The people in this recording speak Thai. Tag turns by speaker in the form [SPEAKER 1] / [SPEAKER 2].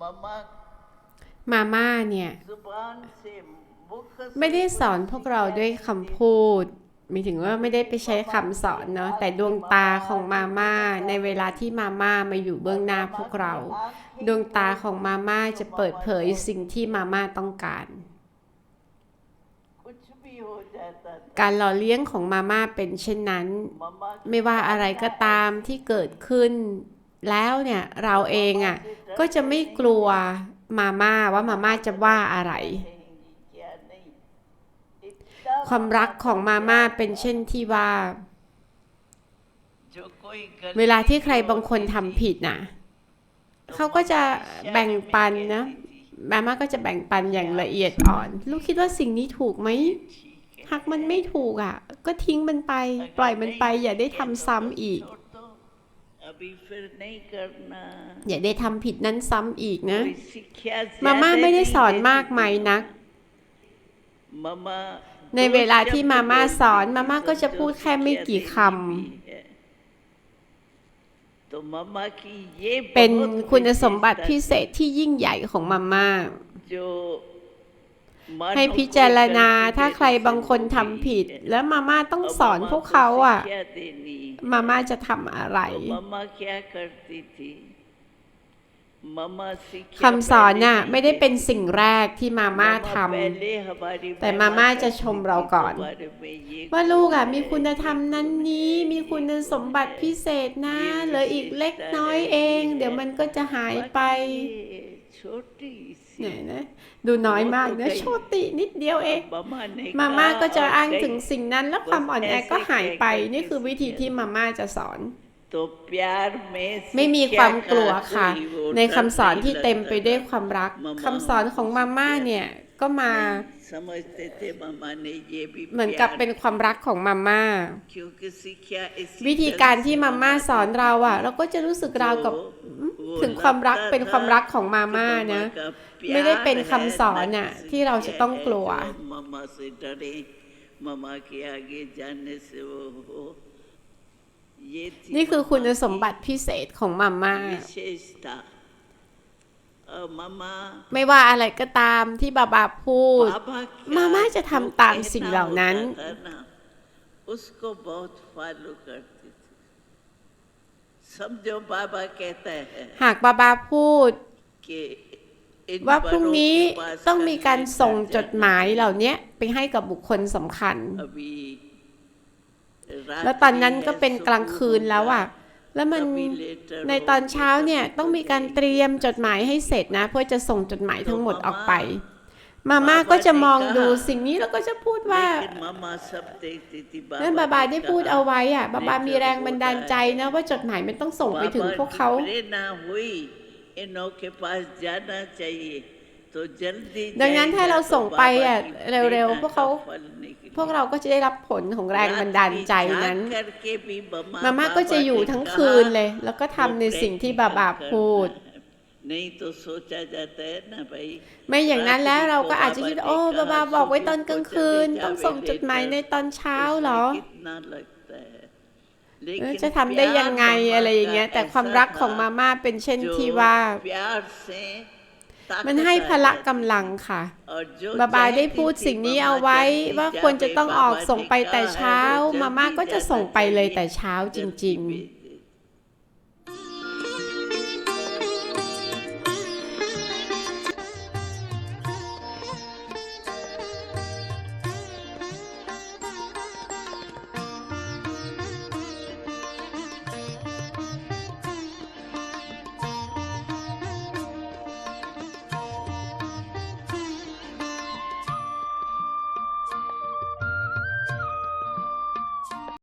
[SPEAKER 1] มาม่าเนี่ย ไม่ได้สอนพวกเราด้วยคำพูดมีถึงว่าไม่ได้ไปใช้คำสอนเนาะแต่ดวงตาของมาม่าในเวลาที่มาม่ามาอยู่เบื้องหน้าพวกเรา ดวงตาของมาม่าจะเปิดเผยสิ่งที่มาม่าต้องการ การหล่อเลี้ยงของมาม่าเป็นเช่นนั้น ไม่ว่าอะไรก็ตามที่เกิดขึ้น แล้วเนี่ยเราเองอะ่ะ ก็จะไม่กลัวมาม่าว่ามาม่าจะว่าอะไร ความรักของมาม่าเป็นเช่นที่ว่า เวลาที่ใครบางคนทำผิดนะเขาก็จะแบ่งปันนะมาม่าก็จะแบ่งปันอย่างละเอียดอ่อน ลูกคิดว่าสิ่งนี้ถูกไหมหากมันไม่ถูกอะ ก็ทิ้งมันไป ปล่อยมันไปอย่าได้ทำซ้ำอีก อย่าได้ทำผิดนั้นซ้ำอีกนะ มาม่าไม่ได้สอนมากไหมนัก ในเวลาที่มาม่าสอน มาม่าก็จะพูดแค่ไม่กี่คำเป็นคุณสมบัติพิเศษที่ยิ่งใหญ่ของมาม่า ให้พิจารณาถ้าใครบางคนทำผิด แล้วมาม่าต้องสอนพวกเขาอะ มาม่าจะทำอะไรคำสอนน่ะไม่ได้เป็นสิ่งแรกที่มาม่าทำแต่มาม่าจะชมเราก่อน ว่าลูกอะมีคุณธรรมนั้นนี้ มีคุณสมบัติพิเศษนะเหลืออีกเล็กน้อยเอง เดี๋ยวมันก็จะหายไป เนี่
[SPEAKER 2] ย
[SPEAKER 1] นะดูน้อยมากนะโชตินิดเดียวเองมาม่าก็จะอ้างถึงสิ่งนั้นแล้วความอ่อนแอก็หายไปนี่คือวิธีที่มาม่าจะสอน ไม่มีความกลัวค่ะ ในคำสอนที่เต็มไปด้วยความรักคำสอนของมาม่าเนี่ยก็มาเหมือนกับเป็นความรักของมาม่าวิธีการที่มาม่าสอนเราอะ เราก็จะรู้สึกราวกับ ถึงความรักเป็นความรักของมาม่านะ ไม่ได้เป็นคำสอนน่ะที่เราจะต้องกลัว นี่คือคุณสมบัติพิเศษของมาม่าไม่ว่าอะไรก็ตามที่บาบาพูด มาม่าจะทำตามสิ่งเหล่านั้น หากบาบาพูด ว่าพรุ่งนี้ต้องมีการส่งจดหมายเหล่านี้ไปให้กับบุคคลสำคัญ แล้วตอนนั้นก็เป็นกลางคืนแล้วอะแล้วมันในตอนเช้าเนี่ยต้องมีการเตรียมจดหมายให้เสร็จนะ เพื่อจะส่งจดหมายทั้งหมดออกไป มาม่าก็จะมองดูสิ่งนี้แล้วก็จะพูดว่านั่นบาบาได้พูดเอาไว้อะบาบามีแรงบันดาลใจนะว่าจดหมายมันต้องส่งไปถึงพวกเขาดังนั้นถ้าเราส่งไปอะเร็วๆพวกเขาพวกเราก็จะได้รับผลของแรงบันดาลใจนั้น มาม่าก็จะอยู่ทั้งคืนเลย แล้วก็ทำในสิ่งที่บาบาพูด ไม่อย่างนั้นแล้วเราก็อาจจะคิดโอ้บาบาบอกไว้ตอนกลางคืน ต้องส่งจดหมายในตอนเช้าหรอจะทำได้ยังไงอะไรอย่างเงี้ย แต่ความรักของมาม่าเป็นเช่นที่ว่า มันให้พละกำลังค่ะบาบาได้พูดสิ่งนี้เอาไว้ว่าควรจะต้องออกส่งไปแต่เช้า มาม่าก็จะส่งไปเลยแต่เช้าจริง
[SPEAKER 2] ๆ